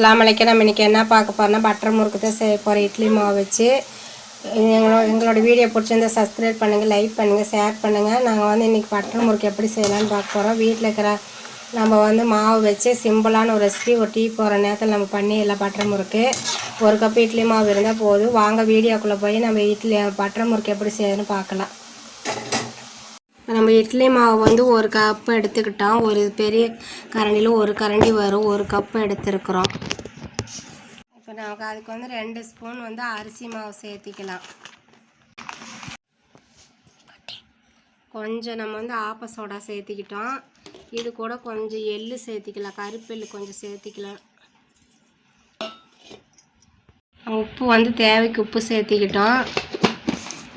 அஸ்லாம் அலைக்கும். நம்ம இன்றைக்கி என்ன பார்க்க போகிறோம்னா பட்டர் முறுக்கு தான் செய்ய போகிறோம் இட்லி மாவு வச்சு. எங்களோட எங்களோட வீடியோ பிடிச்சிருந்தா சப்ஸ்கிரைப் பண்ணுங்கள் லைக் பண்ணுங்கள் ஷேர் பண்ணுங்கள் நாங்கள் வந்து இன்றைக்கி பட்டர் முறுக்கு எப்படி செய்யலாம்னு பார்க்க போகிறோம் வீட்டில் இருக்கிற நம்ம வந்து மாவு வச்சு சிம்பிளான ஒரு ரெசிபி ஒரு டீ போகிற நேரத்தில் நம்ம பண்ணிடலாம் பட்டர் முறுக்கு. ஒரு கப் இட்லி மாவு இருந்தால் போதும். வாங்க வீடியோக்குள்ளே போய் நம்ம இட்லி பட்டர் முறுக்கு எப்படி செய்யணும்னு பார்க்கலாம். நம்ம இட்லி மாவு வந்து ஒரு கப் எடுத்துக்கிட்டோம். ஒரு பெரிய கரண்டியில் ஒரு கரண்டி வரும். ஒரு கப் எடுத்துருக்குறோம். நமக்கு அதுக்கு வந்து ரெண்டு ஸ்பூன் வந்து அரிசி மாவு சேர்த்திக்கலாம். கொஞ்சம் நம்ம வந்து ஆப்ப சோடா சேர்த்திக்கிட்டோம். இது கூட கொஞ்சம் எள்ளு சேர்த்திக்கலாம். கருப்பெள்ளு கொஞ்சம் சேர்த்திக்கலாம். உப்பு வந்து தேவைக்கு உப்பு சேர்த்திக்கிட்டோம்.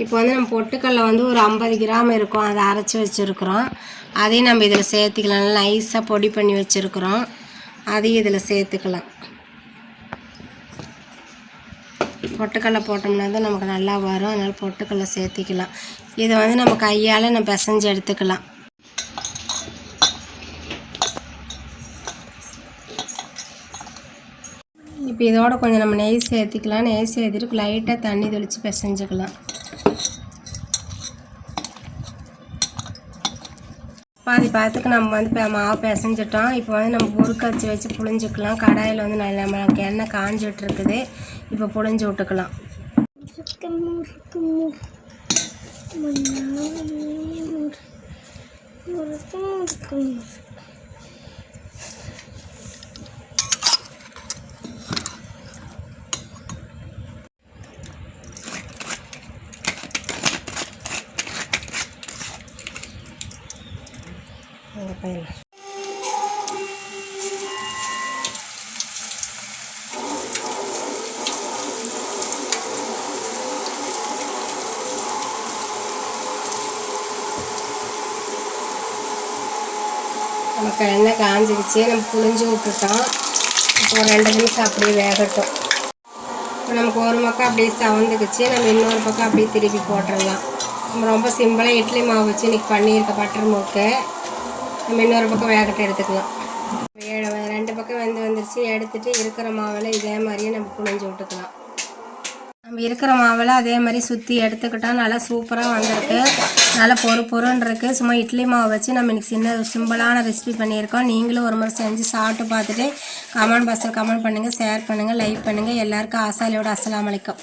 இப்போ வந்து நம்ம பொட்டுக்கல்ல வந்து ஒரு ஐம்பது கிராம் இருக்கும். அதை அரைச்சி வச்சுருக்குறோம். அதையும் நம்ம இதில் சேர்த்துக்கலாம். நைஸாக பொடி பண்ணி வச்சுருக்குறோம். அதையும் இதில் சேர்த்துக்கலாம். பொட்டுக்கடலை போட்டோம்னா தான் நமக்கு நல்லா வரும். அதனால் பொட்டுக்கடலை சேர்த்திக்கலாம். இதை வந்து நம்ம கையால் நம்ம பிசைஞ்சு எடுத்துக்கலாம். இப்போ இதோட கொஞ்சம் நம்ம நெய் சேர்த்திக்கலாம். நெய் சேர்த்துட்டு லைட்டாக தண்ணி தெளித்து பிசைஞ்சுக்கலாம். பாதி பார்த்துக்கு நம்ம வந்து இப்போ மாவு பிசைஞ்சிட்டோம். இப்போ வந்து நம்ம முறுக்கு வச்சு வச்சு புழிஞ்சிக்கலாம். கடாயில் வந்து நல்ல நமக்கு எண்ணெய் காஞ்சிட்டு இருக்குது இப்போ புழிஞ்சு விட்டுக்கலாம். அங்கே நமக்கு எண்ணெய் காஞ்சிருச்சு நம்ம புளிஞ்சு விட்டுட்டோம். இப்போ ஒரு ரெண்டு நிமிஷம் அப்படியே வேகட்டும். இப்போ நமக்கு ஒரு பக்கம் அப்படியே சவந்துக்குச்சு நம்ம இன்னொரு பக்கம் அப்படியே திருப்பி போட்டுடலாம். நம்ம ரொம்ப சிம்பிளாக இட்லி மாவு வச்சு இன்றைக்கி பண்ணியிருக்க பட்டர் மூக்கு நம்ம இன்னொரு பக்கம் வேகட்டை எடுத்துக்கலாம். ரெண்டு பக்கம் வெந்து வந்துருச்சு. எடுத்துட்டு இருக்கிற மாவில் இதே மாதிரியே நம்ம புழிஞ்சு விட்டுக்கலாம். நம்ம இருக்கிற மாவில் அதே மாதிரி சுற்றி எடுத்துக்கிட்டால் நல்லா சூப்பராக வந்திருக்கு. நல்லா பொறு பொறுன்னு இருக்கு. சும்மா இட்லி மாவு வச்சு நம்ம இன்னைக்கு சின்ன சிம்பிளான ரெசிபி பண்ணியிருக்கோம். நீங்களும் ஒரு முறை செஞ்சு சாப்பிட்டு பார்த்துட்டு கமெண்ட் பாக்ஸில் கமெண்ட் பண்ணுங்கள் ஷேர் பண்ணுங்கள் லைக் பண்ணுங்கள் எல்லாருக்கும் ஆசாலியோட அஸ்லாம் வலைக்கம்